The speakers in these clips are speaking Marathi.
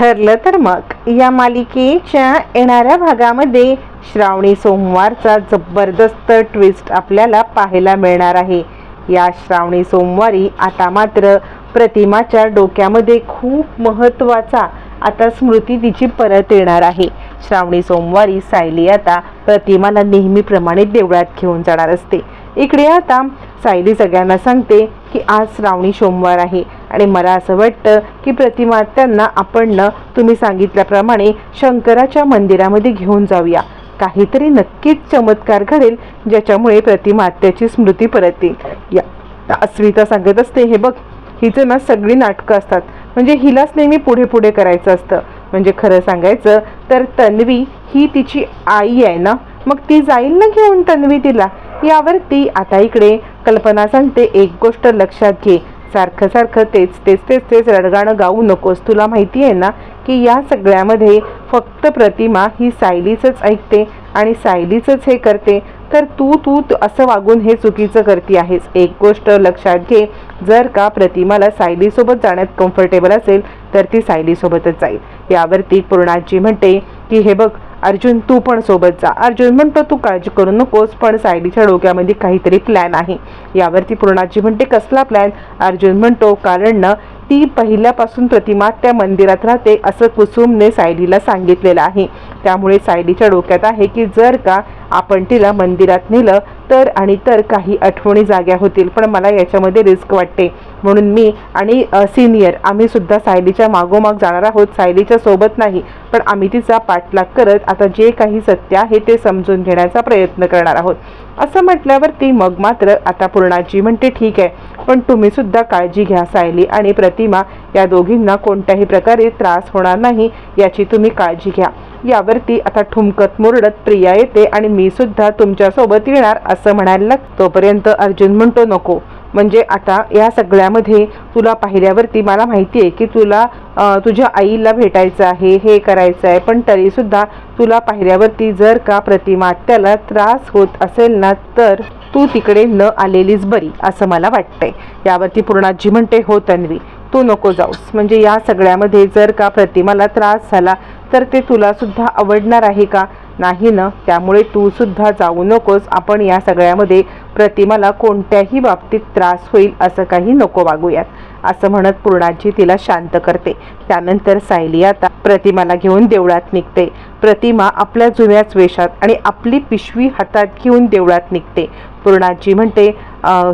ठरलं तर मग. या मालिकेच्या येणाऱ्या भागामध्ये श्रावणी सोमवारचा जबरदस्त ट्विस्ट आपल्याला पाहायला मिळणार आहे. या श्रावणी सोमवारी आता मात्र प्रतिमाच्या डोक्यामध्ये खूप महत्त्वाचा आता स्मृती तिची परत येणार आहे. श्रावणी सोमवारी सायली आता प्रतिमाला नेहमीप्रमाणे देवळात घेऊन जाणार असते. इकडे आता सायली सगळ्यांना सांगते की आज श्रावणी सोमवार आहे. आणि मला असं वाटतं की प्रतिमा त्यांना आपण न तुम्ही सांगितल्याप्रमाणे शंकराच्या मंदिरामध्ये घेऊन जाऊया. काहीतरी नक्कीच चमत्कार घडेल ज्याच्यामुळे प्रतिमात्याची स्मृती परत येईल या अस्मिता सांगत असते हे बघ हिचं ना सगळी नाटकं असतात. म्हणजे हिलाच नेहमी पुढे पुढे करायचं असतं. म्हणजे खरं सांगायचं तर तन्वी ही तिची आई आहे ना? मग ती जाईल ना घेऊन तन्वी तिला? यावरती आता इकडे कल्पना सांगते एक गोष्ट लक्षात घे. सारखं सारखं तेच तेच तेच तेच रडगाणं गाऊ नकोस. तुला माहिती आहे ना की या सगळ्यामध्ये फक्त प्रतिमा ही सायलीचंच ऐकते आणि सायलीचंच हे करते. तर तू तू तू असं वागून हे चुकीचं करते आहेस. एक गोष्ट लक्षात घे जर का प्रतिमाला सायलीसोबत जाण्यात कम्फर्टेबल असेल तर ती सायलीसोबतच जाईल. यावरती पूर्णाजी म्हणते की हे बघ अर्जुन तू पण सोबत जा. अर्जुन म्हणतो तू काळजी करू नकोस पण सायलीच्या डोक्यामध्ये काहीतरी प्लॅन आहे. यावरती पूर्णाजी म्हणते कसला प्लॅन अर्जुन म्हणतो कारण ना ती पहिल्यापासून प्रतिमा त्या मंदिरात राहते असं कुसुमने सायलीला सांगितलेलं आहे. त्यामुळे सायलीच्या डोक्यात आहे की जर का आपण तिला मंदिरात नेलं तर आणि तर काही आठवणी जाग्या होतील पण मला याच्यामध्ये रिस्क वाटते. म्हणून मी आणि सिनियर आम्ही सुद्धा सायलीच्या मागोमाग जाणार आहोत. सायलीच्या सोबत नाही पण आम्ही तिचा पाठलाग करत आता जे काही सत्य आहे ते समजून घेण्याचा प्रयत्न करणार आहोत. असं म्हटल्यावरती मग मात्र आता पूर्णाजी म्हणते ठीक आहे पण तुम्ही सुद्धा काळजी घ्या सायली आणि प्रतिमा. या दोघींना कोणत्याही प्रकारे त्रास होणार नाही याची तुम्ही काळजी घ्या. यावरती आता ठुमकत मुरडत प्रिया येते आणि मी सुद्धा तुमच्यासोबत येणार असं म्हणायला तोपर्यंत अर्जुन म्हणतो नको म्हणजे आता या सगळ्यामध्ये तुला पाहिल्यावरती मला माहिती आहे की तुला तुझ्या आईला भेटायचं आहे हे करायचं आहे पण तरीसुद्धा तुला पाहिल्यावरती जर का प्रतिमा त्याला त्रास होत असेल ना तर तू तिकडे न आलेलीच बरी असं मला वाटतंय. यावरती पूर्णाजी म्हणते हो तन्वी तू नको जाऊस. म्हणजे या सगळ्यामध्ये जर का प्रतिमाला त्रास झाला तर ते तुलासुद्धा आवडणार आहे का? नाही ना? त्यामुळे तू सुद्धा जाऊ नकोस. आपण या सगळ्यामध्ये प्रतिमाला कोणत्याही बाबतीत त्रास होईल असं काही नको वागूयात असं म्हणत पूर्णाजी तिला शांत करते. त्यानंतर सायली आता प्रतिमाला घेऊन देवळात निघते. प्रतिमा आपल्या जुन्याच वेशात आणि आपली पिशवी हातात घेऊन देवळात निघते. पूर्णाजी म्हणते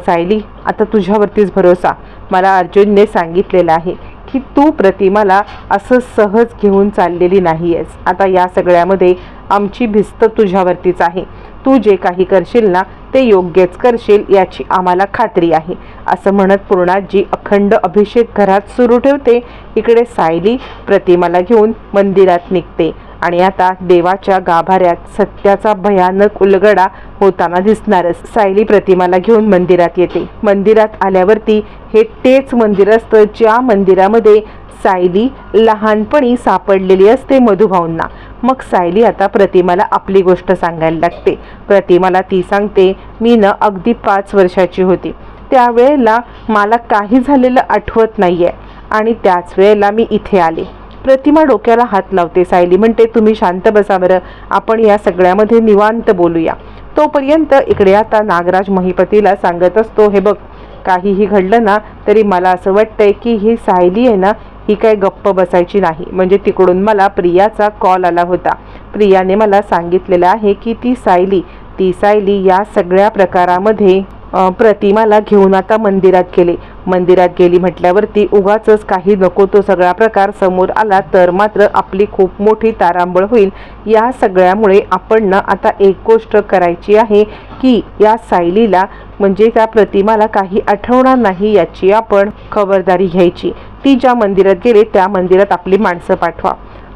सायली आता तुझ्यावरतीच भरोसा. मला अर्जुनने सांगितलेलं आहे की तू प्रतिमाला असं सहज घेऊन चाललेली नाही आहेस आता या सगळ्यामध्ये आमची भिस्त तुझ्यावरतीच आहे. तू जे काही करशील ना ते योग्यच करशील याची आम्हाला खात्री आहे. असं म्हणत पूर्णाजी अखंड अभिषेक घरात सुरू ठेवते. इकडे सायली प्रतिमाला घेऊन मंदिरात निघते. आणि आता देवाच्या गाभाऱ्यात सत्याचा भयानक उलगडा होताना दिसणारच. सायली प्रतिमाला घेऊन मंदिरात येते. मंदिरात आल्यावरती हे तेच मंदिर असतं ज्या मंदिरामध्ये सायली लहानपणी सापडलेली असते मधुभाऊंना. मग सायली आता प्रतिमाला आपली गोष्ट सांगायला लागते. प्रतिमाला ती सांगते मी न अगदी पाच वर्षाची होती. त्यावेळेला मला काही झालेलं आठवत नाही आहे आणि त्याच वेळेला मी इथे आले. प्रतिमा डोक्याला हात लावते सायली म्हणते तुम्ही शांत बसा बरं. आपण या सगळ्यामध्ये निवांत बोलूया. तोपर्यंत इकडे आता नागराज महिपतीला सांगत असतो हे बघ काहीही घडलं ना तरी मला असं वाटतंय की ही सायली आहे ना ही काय गप्प बसायची नाही. म्हणजे तिकडून मला प्रियाचा कॉल आला होता. प्रियाने मला सांगितलेलं आहे की ती सायली ती सायली या सगळ्या प्रकारामध्ये प्रतिमाला घेऊन आता मंदिरात गेले. मंदिरात गेली म्हटल्यावरती उगाच काही नको तो सगळा प्रकार समोर आला तर मात्र आपली खूप मोठी तारांबळ होईल. या सगळ्यामुळे आपण ना आता एक गोष्ट करायची आहे की या सायलीला म्हणजे त्या प्रतिमाला काही आठवणार नाही याची आपण खबरदारी घ्यायची. ती ज्या मंदिरात गेले त्या मंदिरात आपली माणसं पाठवा.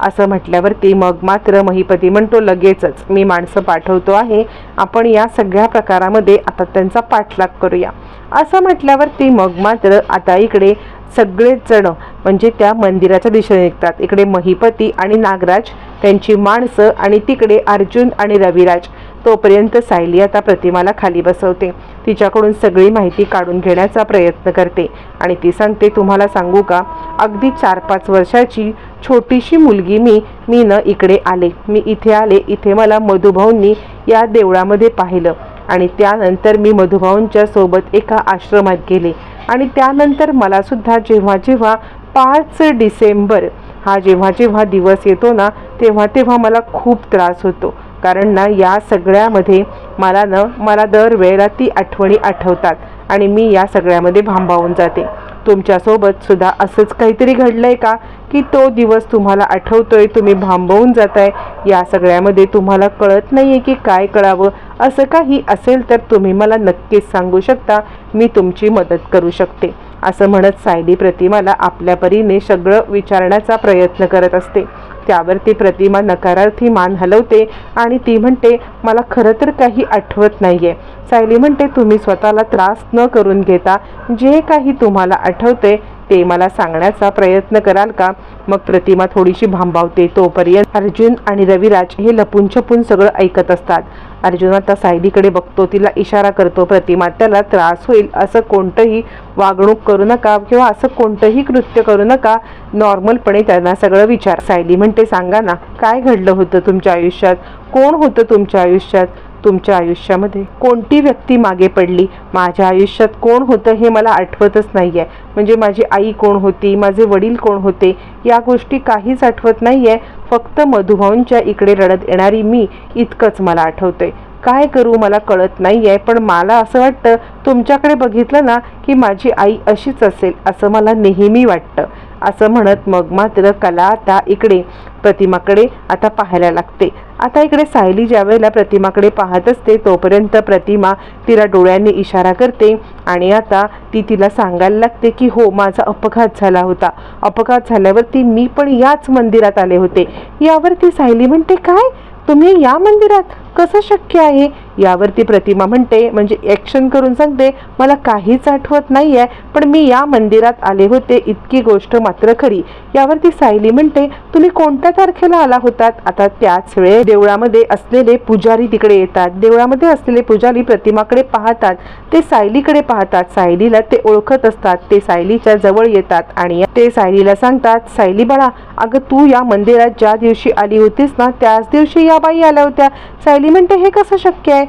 असं म्हटल्यावरती मग मात्र महिपती म्हणतो लगेचच मी माणसं पाठवतो आहे. आपण या सगळ्या प्रकारामध्ये आता त्यांचा पाठलाग करूया. असं म्हटल्यावरती मग मात्र आता इकडे सगळेच जण म्हणजे त्या मंदिराच्या दिशेने निघतात. इकडे महिपती आणि नागराज त्यांची माणसं आणि तिकडे अर्जुन आणि रविराज. तोपर्यंत सायली आता प्रतिमाला खाली बसवते. तिच्याकडून सगळी माहिती काढून घेण्याचा प्रयत्न करते. आणि ती सांगते तुम्हाला सांगू का? अगदी चार पाच वर्षाची छोटीशी मुलगी मी मी न इकडे आले. मी इथे आले इथे मला मधुभाऊंनी या देवळामध्ये पाहिलं. आणि त्यानंतर मी मधुभाऊंच्या सोबत एका आश्रमात गेले. आणि त्यानंतर मला सुद्धा जेव्हा जेव्हा पाच डिसेंबर हा जेव्हा जेव्हा दिवस येतो ना तेव्हा तेव्हा मला खूप त्रास होतो. कारण ना या सगळ्यामध्ये मला न मला दरवेळेला ती आठवणी आठवतात आणि मी या सगळ्यामध्ये भांबावून जाते. तुमच्यासोबत सुद्धा असंच काहीतरी घडलं आहे का? की तो दिवस तुम्हाला आठवतोय तुम्ही भांबवून जाताय या सगळ्यामध्ये तुम्हाला कळत नाही आहे की काय कळावं? असं काही असेल तर तुम्ही मला नक्कीच सांगू शकता मी तुमची मदत करू शकते. असं म्हणत सायली प्रतिमाला आपल्या परीने सगळं विचारण्याचा प्रयत्न करत असते. त्यावर ती प्रतिमा नकारार्थी मान हलवते आणि ती म्हणते मला खरं तर काही आठवत नाहीये. सायली म्हणते तुम्ही स्वतःला त्रास न करून घेता जे काही तुम्हाला आठवते ते मला सांगण्याचा प्रयत्न कराल का? मग प्रतिमा थोडीशी भांबावते. तोपर्यंत अर्जुन आणि रविराज हे लपून छपून सगळं ऐकत असतात. अर्जुन आता सायलीकडे बघतो. तिला इशारा करतो प्रतिमा त्याला त्रास होईल. असं कोणतंही वागणूक करू नका किंवा असं कोणतंही कृत्य करू नका. नॉर्मलपणे त्यांना सगळं विचार. सायली म्हणते सांगा ना काय घडलं होतं तुमच्या आयुष्यात? कोण होतं तुमच्या आयुष्यात? तुमच्या आयुष्यामध्ये कोणती व्यक्ती मागे पडली? माझ्या आयुष्यात कोण होतं हे मला आठवतच नाही आहे म्हणजे माझी आई कोण होती? माझे वडील कोण होते? या गोष्टी काहीच आठवत नाही आहे फक्त मधुभाऊंच्या इकडे रडत येणारी मी इतकंच मला आठवते. काय करू मला कळत नाही आहे पण मला असं वाटतं तुमच्याकडे बघितलं ना की माझी आई अशीच असेल असं मला नेहमी वाटतं. असं म्हणत मग मात्र कला आता इकडे. प्रतिमाकडे आता पाहायला लागते. आता इकडे सायली ज्या वेळेला प्रतिमाकडे पाहत असते तोपर्यंत प्रतिमा तिला डोळ्यांनी इशारा करते आणि आता ती तिला सांगायला लागते की हो माझा अपघात झाला होता. अपघात झाल्यावरती मी पण याच मंदिरात आले होते. यावरती सायली म्हणते काय? तुम्ही या मंदिरात? कसं शक्य आहे? यावरती प्रतिमा म्हणते म्हणजे ॲक्शन करून सांगते मला काहीच आठवत नाही आहे पण मी या मंदिरात आले होते इतकी गोष्ट मात्र खरी. यावरती सायली म्हणते तुम्ही कोणत्या तारखेला आला होतात? आता त्याच वेळे देवळामध्ये असलेले पुजारी तिकडे येतात. देवळामध्ये असलेले पुजारी प्रतिमाकडे पाहतात. ते सायलीकडे पाहतात. सायलीला ते ओळखत असतात. ते सायलीच्या जवळ येतात आणि ते सायलीला सांगतात सायली बाळा अगं तू या मंदिरात ज्या दिवशी आली होतीस ना त्याच दिवशी या बाई आल्या होत्या. सायली म्हणते हे कसं शक्य आहे?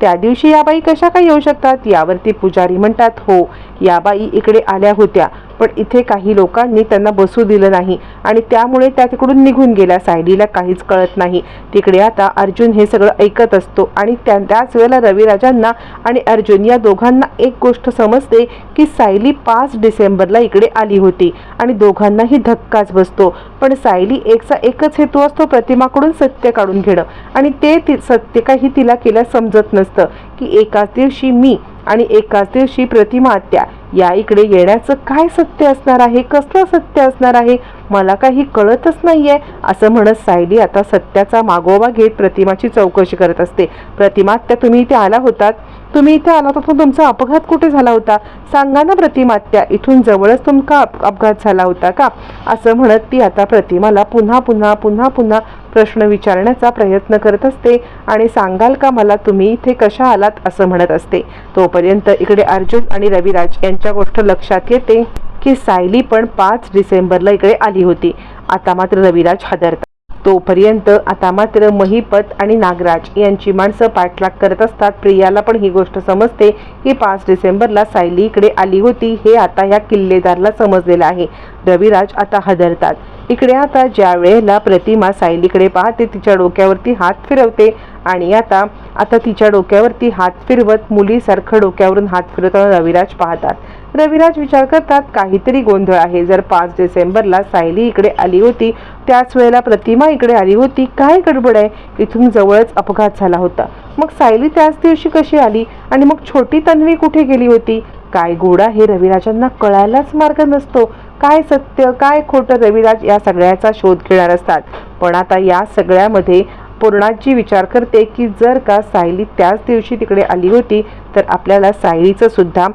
त्या दिवशी या बाई कशा काय येऊ शकतात? यावरती पुजारी म्हणतात हो या बाई इकडे आल्या होत्या पण इथे काही लोकांनी त्यांना बसू दिलं नाही आणि त्यामुळे त्या तिकडून निघून गेल्या. सायलीला काहीच कळत नाही. तिकडे आता अर्जुन हे सगळं ऐकत असतो आणि त्या त्याच वेळेला रविराजांना आणि अर्जुन या दोघांना एक गोष्ट समजते की सायली पाच डिसेंबरला इकडे आली होती आणि दोघांनाही धक्काच बसतो. पण सायली एकचा एकच हेतू असतो प्रतिमाकडून सत्य काढून घेणं आणि ते ती सत्य काही तिला केल्या समजत नसतं. असतं की एकाच दिवशी मी आणि एकाच दिवशी प्रतिमा आत्या या इकडे येण्याचं काय सत्य असणार आहे? कसलं सत्य असणार आहे? मला काही कळतच नाही आहे असं म्हणत सायली आता सत्याचा मागोवा घेत प्रतिमाची चौकशी करत असते. प्रतिमा त्या तुम्ही इथे आला होतात. तुम्ही इथे आला होता पण तुमचा अपघात कुठे झाला होता? सांगा ना प्रतिमात्या इथून जवळच तुमका अप- अपघात झाला होता का? असं म्हणत ती आता प्रतिमाला पुन्हा पुन्हा पुन्हा पुन्हा प्रश्न विचारण्याचा प्रयत्न करत असते. आणि सांगाल का मला तुम्ही इथे कशा आलात? असं म्हणत असते. तोपर्यंत इकडे अर्जुन आणि रविराज महत्त्वाच्या गोष्ट लक्षात येते की सायली पण पाच डिसेंबरला इकडे आली होती. आता मात्र रविराज हादरतात. तोपर्यंत आता मात्र महिपत आणि नागराज यांची माणसं पाठलाग करत असतात. प्रियाला पण ही गोष्ट समजते की पाच डिसेंबरला सायली इकडे आली होती हे आता ह्या किल्लेदारला समजलेलं आहे. रविराज आता हदरतात. इकडे आता ज्या वेळेला प्रतिमा सायलीकडे पाहते तिच्या डोक्यावरती हात फिरवते आणि आता आता तिच्या डोक्यावरती हात फिरवत मुलीसारखं डोक्यावरून हात फिरवताना रविराज पाहतात. रविराज विचार करतात काहीतरी गोंधळ आहे. जर पाच डिसेंबरला सायली इकडे आली होती त्याच वेळेला प्रतिमा इकडे आली होती काय गडबड आहे? इथून जवळच अपघात झाला होता. मग सायली त्याच दिवशी कशी आली? आणि मग छोटी तन्वी कुठे गेली होती? काय गोडा हे रविराजांना कळायलाच मार्ग नसतो. काय सत्य काय खोटं रविराज या सगळ्याचा शोध घेणार असतात. पण आता या सगळ्यामध्ये पूर्णाजी विचार करते की जर का सायली त्याच दिवशी तिकडे आली होती तर आपल्याला सायलीचं सुद्धा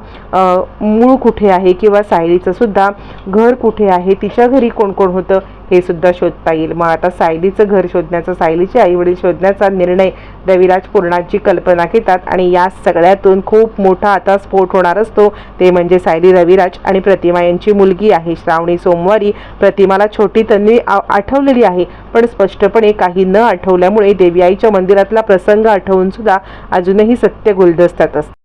मूळ कुठे आहे किंवा सायलीचं सुद्धा घर कुठे आहे तिच्या घरी कोण कोण होतं हे सुद्धा शोधता येईल. मग आता सायलीचं घर शोधण्याचा सायलीचे आईवडील शोधण्याचा निर्णय रविराज पूर्णाची कल्पना घेतात आणि या सगळ्यातून खूप मोठा आता स्फोट होणार असतो. ते म्हणजे सायली रविराज आणि प्रतिमा यांची मुलगी आहे. श्रावणी सोमवारी प्रतिमाला छोटी त्यांनी आठवलेली आहे. पण स्पष्टपणे काही न आठवल्यामुळे देवी आईच्या मंदिरातला प्रसंग आठवून सुद्धा अजूनही सत्य गुलदस्त्यात असतं.